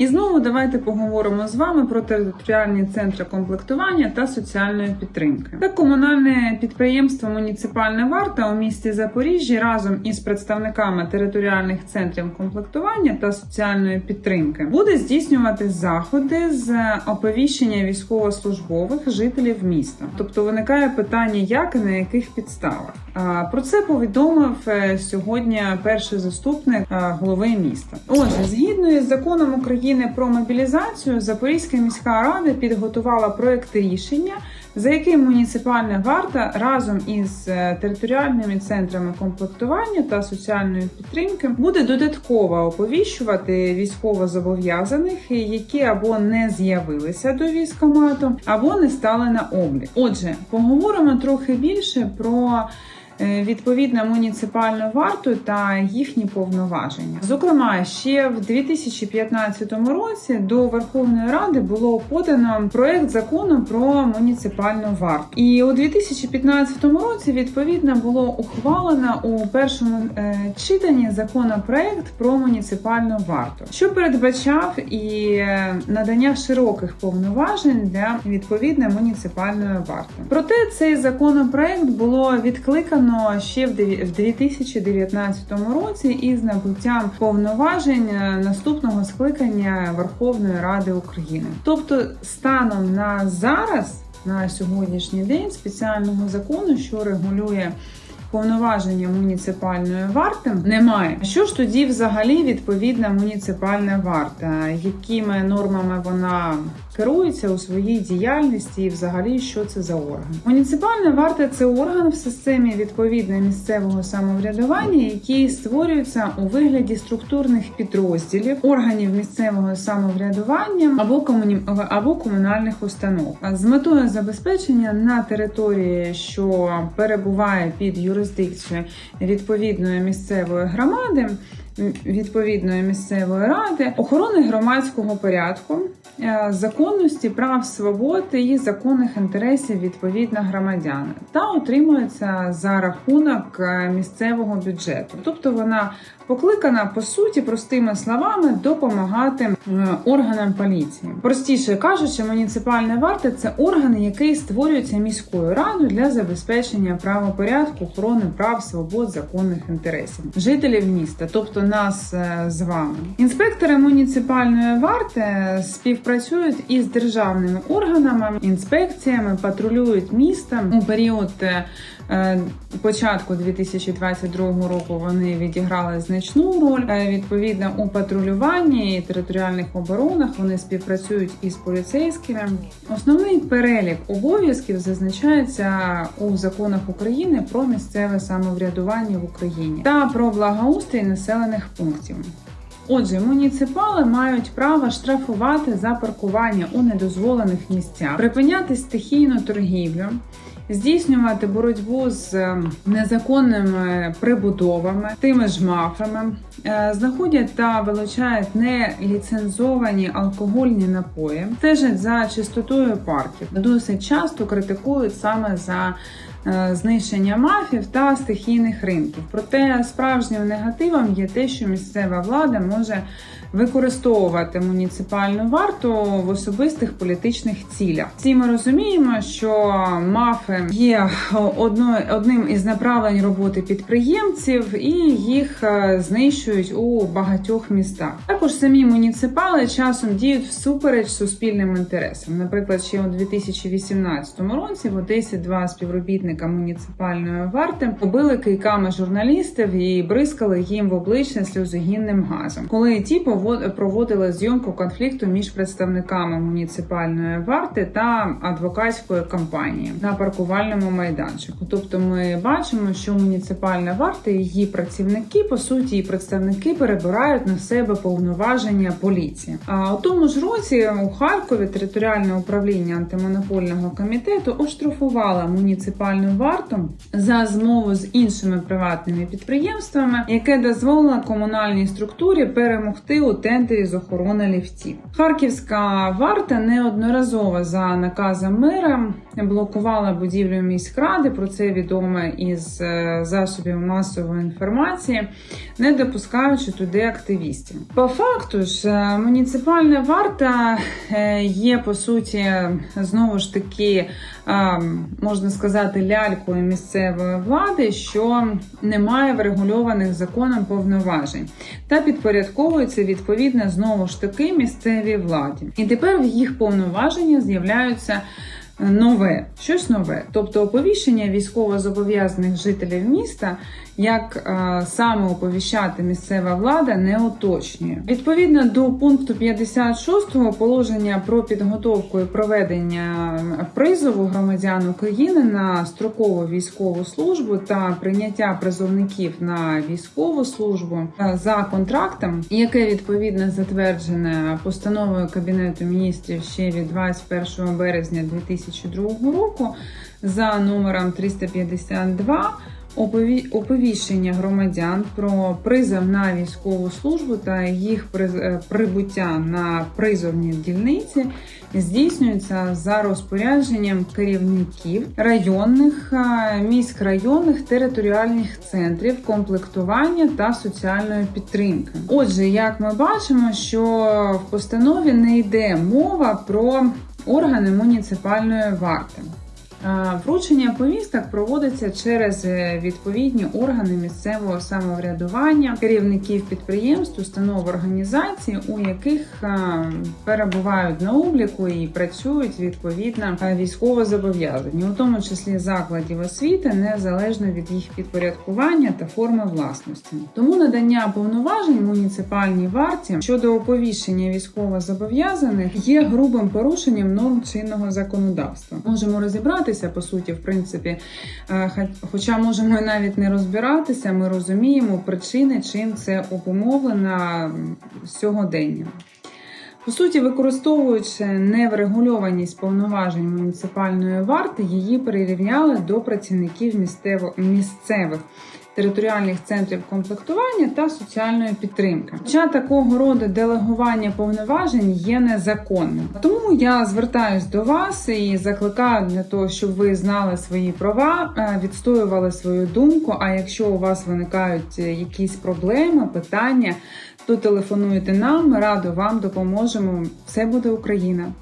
І знову давайте поговоримо з вами про територіальні центри комплектування та соціальної підтримки. Це комунальне підприємство Муніципальна варта у місті Запоріжжі разом із представниками територіальних центрів комплектування та соціальної підтримки буде здійснювати заходи з оповіщення військовослужбових жителів міста. Тобто виникає питання, як і на яких підставах. Про це повідомив е, сьогодні перший заступник е, голови міста. Отже, згідно із законом України про мобілізацію, Запорізька міська рада підготувала проект рішення, за яким муніципальна варта разом із е, територіальними центрами комплектування та соціальної підтримки буде додатково оповіщувати військовозобов'язаних, які або не з'явилися до військкомату, або не стали на облік. Отже, поговоримо трохи більше про. Е, Відповідно муніципальну варту та їхні повноваження. Зокрема, ще в 2015 році до Верховної Ради було подано проект закону про муніципальну варту. І у 2015 році відповідно було ухвалено у першому е, читанні законопроект про муніципальну варту, що передбачав і е, надання широких повноважень для відповідно муніципальної варти. Проте цей законопроект було відкликано ще в деві- в 2019 році із набуттям повноважень е, наступного скликання Верховної Ради України. Тобто, станом на зараз, на сьогоднішній день, спеціального закону, що регулює. Повноваження муніципальної варти немає. Що ж тоді взагалі відповідна муніципальна варта? Якими нормами вона керується у своїй діяльності, і взагалі що це за орган? Муніципальна варта це орган в системі відповідно місцевого самоврядування, який створюється у вигляді структурних підрозділів органів місцевого самоврядування або комуні... або комунальних установ з метою забезпечення на території, що перебуває під юрисдикцією відповідної місцевої громади. Відповідної місцевої ради охорони громадського порядку, е, законності прав свобод і законних інтересів відповідно громадян та отримується за рахунок е, місцевого бюджету. Тобто вона покликана по суті простими словами допомагати е, органам поліції. Простіше кажучи, муніципальна варта це орган, який створюється міською радою для забезпечення правопорядку, охорони прав, свобод, законних інтересів жителів міста, тобто нас е, з вами. Інспектори муніципальної варти співпрацюють із державними органами, інспекціями, патрулюють міста у період. е, е, Початку 2022 року вони відіграли значну роль. Відповідно, у патрулюванні і територіальних оборонах вони співпрацюють із поліцейськими. Основний перелік обов'язків зазначається у законах України про місцеве самоврядування в Україні та про благоустрій населених пунктів. Отже, муніципали мають право штрафувати за паркування у недозволених місцях, припиняти стихійну торгівлю, здійснювати боротьбу з е, незаконними прибудовами, тими ж мафами, е, знаходять та вилучають неліцензовані алкогольні напої, стежать за чистотою парків. Досить часто критикують саме за знищення мафів та стихійних ринків. Проте справжнім негативом є те, що місцева влада може використовувати муніципальну варту в особистих політичних цілях. Всі ми розуміємо, що мафи є одним із направлень роботи підприємців, і їх е, знищують у багатьох містах. Також самі муніципали часом діють всупереч суспільним інтересам. Наприклад, ще у 2018 році в Одесі два співробітника муніципальної варти побили кийками журналістів і бризкали їм в обличчя сльозогінним газом, коли ті проводили зйомку конфлікту між представниками муніципальної варти та адвокатської компанії на паркувальному майданчику. Тобто, ми бачимо, що муніципальна варта і її працівники, по суті, і представники перебирають на себе повноваження поліції. А у тому ж році у Харкові територіальне управління антимонопольного комітету оштрафувало муніципальну варту за змову з іншими приватними підприємствами, яке дозволило комунальній структурі перемогти у тендері з охорони ліфтів. Харківська варта неодноразово за наказом мера блокувала будівлю міськради. Про це відомо із е, засобів масової інформації, не допускаючи туди активістів. По факту ж е, муніципальна варта е, є по суті знову ж таки, можна сказати, лялькою місцевої влади, що не має врегульованих законом повноважень та підпорядковується відповідно знову ж таки місцевій владі. І тепер в їх повноваження з'являються. Нове, щось нове, тобто оповіщення військовозобов'язаних жителів міста, як е, саме оповіщати місцева влада, не уточнює. Відповідно до пункту 56 положення про підготовку і проведення призову громадян України на строкову військову службу та прийняття призовників на військову службу е, за контрактом, яке відповідно затверджене постановою Кабінету міністрів ще від 21 березня 2002 року за номером 352 оповіщення громадян про призов на військову службу та їх е, прибуття на призовні дільниці здійснюється за розпорядженням керівників районних, е, міськрайонних територіальних центрів комплектування та соціальної підтримки. Отже, як ми бачимо, що в постанові не йде мова про органи муніципальної варти. Вручення повісток проводиться через е, відповідні органи місцевого самоврядування, керівників підприємств, установ організацій, у яких е, перебувають на обліку і працюють відповідно е, військовозобов'язані, у тому числі закладів освіти, незалежно від їх підпорядкування та форми власності. Тому надання повноважень муніципальній варті щодо оповіщення військовозобов'язаних є грубим порушенням норм чинного законодавства. Можемо розібратися по суті, в принципі, е, хоча можемо навіть не розбиратися, ми розуміємо причини, чим це обумовлено сьогодення. По суті, використовуючи неврегульованість повноважень муніципальної варти, її прирівняли до працівників місцевих територіальних центрів комплектування та соціальної підтримки. Хоча такого роду делегування повноважень є незаконним. Тому я звертаюсь до вас і закликаю для того, щоб ви знали свої права, е, відстоювали свою думку. А якщо у вас виникають е, якісь проблеми, питання, то телефонуйте нам, ми радо вам допоможемо. Все буде Україна!